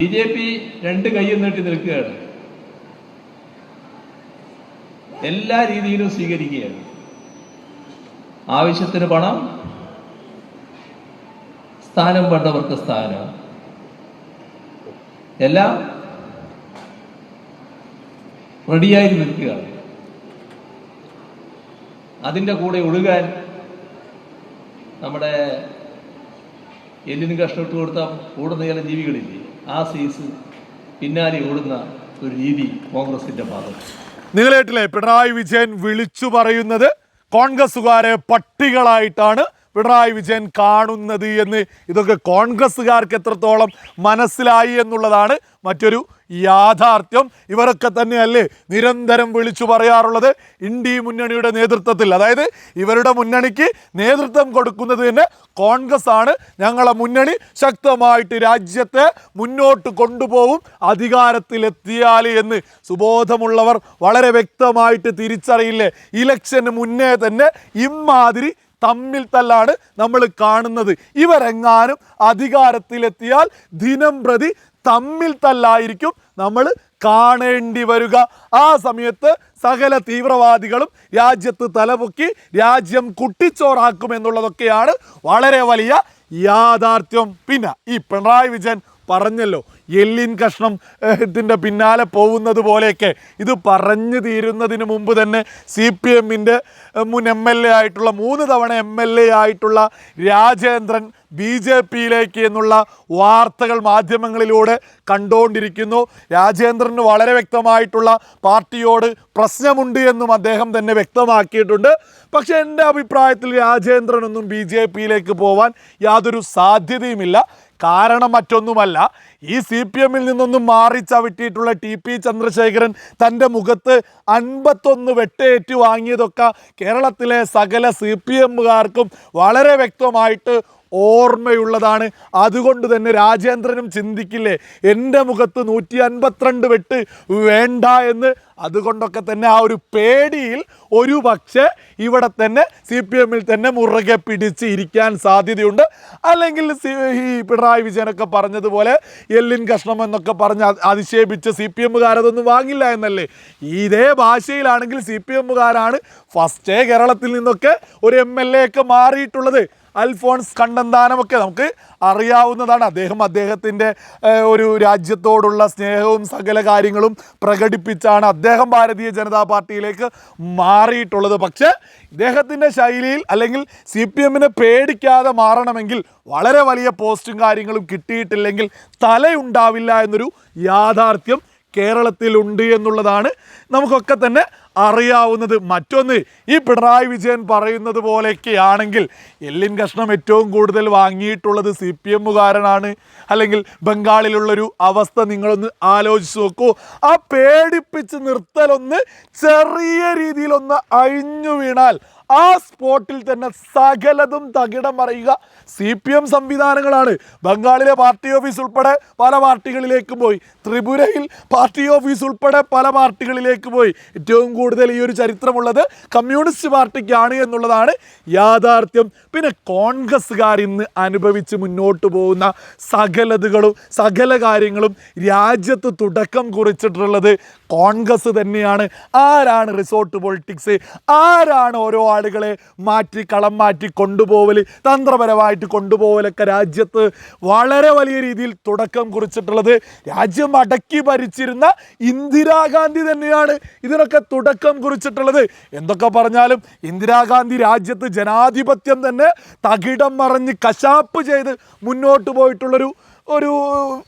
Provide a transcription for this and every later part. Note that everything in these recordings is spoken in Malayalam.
ബി ജെ പി രണ്ട് കൈയും നീട്ടി നിൽക്കുകയാണ്. എല്ലാ രീതിയിലും സ്വീകരിക്കുകയാണ്. ആവശ്യത്തിന് പണം സ്ഥാനം വേണ്ടവർക്ക് സ്ഥാനം എല്ലാം റെഡിയായി നിൽക്കുകയാണ്. അതിന്റെ കൂടെ ഒഴുകാൻ നമ്മുടെ എല്ലിന് കഷ്ടപ്പെട്ട് കൊടുത്ത കൂടുന്ന ചില ജീവികളില്ലേ? ആ സീസ് പിന്നാലെ ഓടുന്ന ഒരു രീതി കോൺഗ്രസിന്റെ ഭാഗത്ത്. നിങ്ങൾ കേട്ടില്ലേ പിണറായി വിജയൻ വിളിച്ചു പറയുന്നത് കോൺഗ്രസുകാരെ പട്ടികളായിട്ടാണ് പിണറായി വിജയൻ കാണുന്നത് എന്ന്. ഇതൊക്കെ കോൺഗ്രസ്സുകാർക്ക് എത്രത്തോളം മനസ്സിലായി എന്നുള്ളതാണ് മറ്റൊരു യാഥാർത്ഥ്യം. ഇവരൊക്കെ തന്നെയല്ലേ നിരന്തരം വിളിച്ചു പറയാറുള്ളത്. ഇന്ത്യ മുന്നണിയുടെ നേതൃത്വത്തിൽ. അതായത് ഇവരുടെ മുന്നണിക്ക് നേതൃത്വം കൊടുക്കുന്നത് തന്നെ കോൺഗ്രസ് ആണ്. ഞങ്ങളെ മുന്നണി ശക്തമായിട്ട് രാജ്യത്തെ മുന്നോട്ട് കൊണ്ടുപോകും. അധികാരത്തിലെത്തിയാൽ എന്ന് സുബോധമുള്ളവർ വളരെ വ്യക്തമായിട്ട് തിരിച്ചറിയില്ലേ? ഇലക്ഷന് മുന്നേ തന്നെ ഇമാതിരി തമ്മിൽ തല്ലാണ് നമ്മൾ കാണുന്നത്. ഇവരെങ്ങാനും അധികാരത്തിലെത്തിയാൽ ദിനം പ്രതി തമ്മിൽ തല്ലായിരിക്കും നമ്മൾ കാണേണ്ടി വരിക. ആ സമയത്ത് സകല തീവ്രവാദികളും രാജ്യത്ത് തലപൊക്കി രാജ്യം കുട്ടിച്ചോറാക്കും എന്നുള്ളതൊക്കെയാണ് വളരെ വലിയ യാഥാർത്ഥ്യം. പിന്നെ ഈ പിണറായി വിജയൻ പറഞ്ഞല്ലോ എല്ലിൻ കഷ്ണം ഇതിന്റെ പിന്നാലെ പോകുന്നത് പോലെയൊക്കെ. ഇത് പറഞ്ഞു തീരുന്നതിന് മുമ്പ് തന്നെ സി പി എമ്മിന്റെ മുൻ എം എൽ എ ആയിട്ടുള്ള മൂന്ന് തവണ എം എൽ എ ആയിട്ടുള്ള രാജേന്ദ്രൻ ബി ജെ പിയിലേക്ക് എന്നുള്ള വാർത്തകൾ മാധ്യമങ്ങളിലൂടെ കണ്ടുകൊണ്ടിരിക്കുന്നു രാജേന്ദ്രന് വളരെ വ്യക്തമായിട്ടുള്ള പാർട്ടിയോട് പ്രശ്നമുണ്ട് എന്നും അദ്ദേഹം തന്നെ വ്യക്തമാക്കിയിട്ടുണ്ട്. പക്ഷേ എന്റെ അഭിപ്രായത്തിൽ രാജേന്ദ്രനൊന്നും ബി ജെ പിയിലേക്ക് പോവാൻ യാതൊരു സാധ്യതയുമില്ല. കാരണം മറ്റൊന്നുമല്ല ഈ സി പി എമ്മിൽ നിന്നൊന്നും മാറി ചവിട്ടിയിട്ടുള്ള ടി പി ചന്ദ്രശേഖരൻ തന്റെ മുഖത്ത് അൻപത്തൊന്ന് വെട്ടേറ്റ് വാങ്ങിയതൊക്കെ കേരളത്തിലെ സകല സി പി എമ്മുകാർക്കും വളരെ വ്യക്തമായിട്ട് ഓർമ്മയുള്ളതാണ്. അതുകൊണ്ട് തന്നെ രാജേന്ദ്രനും ചിന്തിക്കില്ലേ എന്റെ മുഖത്ത് നൂറ്റി അൻപത്തിരണ്ട് വെട്ട് വേണ്ട എന്ന്? അതുകൊണ്ടൊക്കെ തന്നെ ആ ഒരു പേടിയിൽ ഒരു പക്ഷേ ഇവിടെ തന്നെ സി പി എമ്മിൽ തന്നെ മുറുകെ പിടിച്ച് ഇരിക്കാൻ സാധ്യതയുണ്ട്. അല്ലെങ്കിൽ ഈ പിണറായി വിജയനൊക്കെ പറഞ്ഞതുപോലെ എല്ലിൻ കഷ്ണം എന്നൊക്കെ പറഞ്ഞ് അ- അധിക്ഷേപിച്ച് സി പി എമ്മുകാരതൊന്നും വാങ്ങില്ല എന്നല്ലേ? ഇതേ ഭാഷയിലാണെങ്കിൽ സി പി എമ്മുകാരാണ് ഫസ്റ്റേ കേരളത്തിൽ നിന്നൊക്കെ ഒരു എം എൽ എ ഒക്കെ മാറിയിട്ടുള്ളത്. അൽഫോൺസ് കണ്ണന്താനമൊക്കെ നമുക്ക് അറിയാവുന്നതാണ്. അദ്ദേഹം അദ്ദേഹത്തിന്റെ ഒരു രാജ്യത്തോടുള്ള സ്നേഹവും സകല കാര്യങ്ങളും പ്രകടിപ്പിച്ചാണ് അദ്ദേഹം ഭാരതീയ ജനതാ പാർട്ടിയിലേക്ക് മാറിയിട്ടുള്ളത്. പക്ഷേ ഇദ്ദേഹത്തിന്റെ ശൈലിയിൽ അല്ലെങ്കിൽ സി പി എമ്മിനെ പേടിക്കാതെ മാറണമെങ്കിൽ വളരെ വലിയ പോസ്റ്റും കാര്യങ്ങളും കിട്ടിയിട്ടില്ലെങ്കിൽ തലയുണ്ടാവില്ല എന്നൊരു യാഥാർത്ഥ്യം കേരളത്തിലുണ്ട് എന്നുള്ളതാണ് നമുക്കൊക്കെ തന്നെ അറിയാവുന്നത്. മറ്റൊന്ന് ഈ പിണറായി വിജയൻ പറയുന്നത് പോലെയൊക്കെയാണെങ്കിൽ എല്ലിൻ കഷ്ണം ഏറ്റവും കൂടുതൽ വാങ്ങിയിട്ടുള്ളത് സി പി എമ്മുകാരനാണ്. അല്ലെങ്കിൽ ബംഗാളിലുള്ളൊരു അവസ്ഥ നിങ്ങളൊന്ന് ആലോചിച്ച് നോക്കൂ. ആ പേടിപ്പിച്ച് നിർത്തലൊന്ന് ചെറിയ രീതിയിലൊന്ന് അഴിഞ്ഞു വീണാൽ ആ സ്പോട്ടിൽ തന്നെ സകലതും തകിടം മറിയുക. സി പി എം സംവിധാനങ്ങളാണ്. ബംഗാളിലെ പാർട്ടി ഓഫീസ് ഉൾപ്പെടെ പല പാർട്ടികളിലേക്കും പോയി. ത്രിപുരയിൽ പാർട്ടി ഓഫീസ് ഉൾപ്പെടെ പല പാർട്ടികളിലേക്ക് പോയി. ഏറ്റവും കൂടുതൽ ഈ ഒരു ചരിത്രമുള്ളത് കമ്മ്യൂണിസ്റ്റ് പാർട്ടിക്കാണ് എന്നുള്ളതാണ് യാഥാർത്ഥ്യം. പിന്നെ കോൺഗ്രസ്സുകാർ ഇന്ന് അനുഭവിച്ച് മുന്നോട്ട് പോകുന്ന സകലതുകളും സകല കാര്യങ്ങളും രാജ്യത്ത് തുടക്കം കുറിച്ചിട്ടുള്ളത് കോൺഗ്രസ് തന്നെയാണ്. ആരാണ് റിസോർട്ട് പൊളിറ്റിക്സ്? ആരാണ് ഓരോ ആളുകളെ മാറ്റി കളം മാറ്റി കൊണ്ടുപോകൽ തന്ത്രപരമായിട്ട് കൊണ്ടുപോകലൊക്കെ രാജ്യത്ത്? വളരെ വലിയ രീതിയിൽ തുടക്കം കുറിച്ചിട്ടുള്ളത് രാജ്യം അടക്കി ഭരിച്ചിരുന്ന ഇന്ദിരാഗാന്ധി തന്നെയാണ് ഇതിനൊക്കെ തുടക്കം കുറിച്ചിട്ടുള്ളത്. എന്തൊക്കെ പറഞ്ഞാലും ഇന്ദിരാഗാന്ധി രാജ്യത്ത് ജനാധിപത്യം തന്നെ തകിടം മറിഞ്ഞ് കശാപ്പ് ചെയ്ത് മുന്നോട്ട് പോയിട്ടുള്ളൊരു ഒരു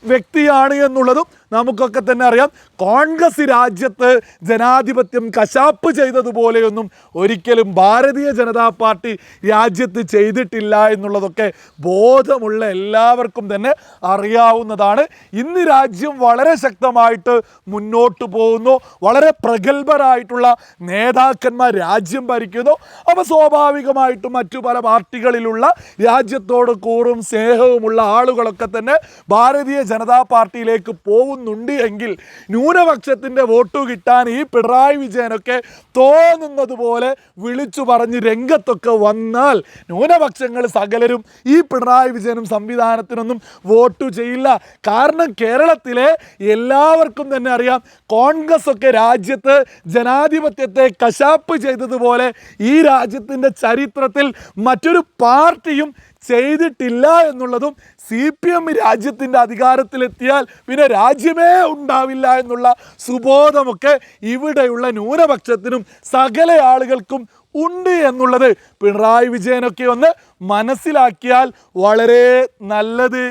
വ്യക്തിയാണ് എന്നുള്ളതും നമുക്കൊക്കെ തന്നെ അറിയാം. കോൺഗ്രസ് രാജ്യത്ത് ജനാധിപത്യം കശാപ്പ് ചെയ്തതുപോലെയൊന്നും ഒരിക്കലും ഭാരതീയ ജനതാ പാർട്ടി രാജ്യത്ത് ചെയ്തിട്ടില്ല എന്നുള്ളതൊക്കെ ബോധമുള്ള എല്ലാവർക്കും തന്നെ അറിയാവുന്നതാണ്. ഇന്ന് രാജ്യം വളരെ ശക്തമായിട്ട് മുന്നോട്ട് പോകുന്നു. വളരെ പ്രഗത്ഭരായിട്ടുള്ള നേതാക്കന്മാർ രാജ്യം ഭരിക്കുന്നു. അപ്പോൾ സ്വാഭാവികമായിട്ടും മറ്റു പല പാർട്ടികളിലുള്ള രാജ്യത്തോട് കൂറും സ്നേഹവുമുള്ള ആളുകളൊക്കെ തന്നെ ഭാരതീയ ജനതാ പാർട്ടിയിലേക്ക് പോകുന്നു. കാണുന്നുണ്ട് എങ്കിൽ ന്യൂനപക്ഷത്തിന്റെ വോട്ട് കിട്ടാൻ ഈ പിണറായി വിജയനൊക്കെ തോന്നുന്നത് പോലെ വിളിച്ചു പറഞ്ഞ് രംഗത്തൊക്കെ വന്നാൽ ന്യൂനപക്ഷങ്ങൾ സകലരും ഈ പിണറായി വിജയനും സംവിധാനത്തിനൊന്നും വോട്ട് ചെയ്യില്ല. കാരണം കേരളത്തിലെ എല്ലാവർക്കും തന്നെ അറിയാം കോൺഗ്രസ് ഒക്കെ രാജ്യത്ത് ജനാധിപത്യത്തെ കശാപ്പ് ചെയ്തതുപോലെ ഈ രാജ്യത്തിന്റെ ചരിത്രത്തിൽ മറ്റൊരു പാർട്ടിയും ചെയ്തിട്ടില്ല എന്നുള്ളതും സി പി എം രാജ്യത്തിന്റെ അധികാരത്തിലെത്തിയാൽ പിന്നെ രാജ്യമേ ഉണ്ടാവില്ല എന്നുള്ള സുബോധമൊക്കെ ഇവിടെയുള്ള ന്യൂനപക്ഷത്തിനും സകല ആളുകൾക്കും ഉണ്ട് എന്നുള്ളത് പിണറായി വിജയനൊക്കെ ഒന്ന് മനസ്സിലാക്കിയാൽ വളരെ നല്ലത്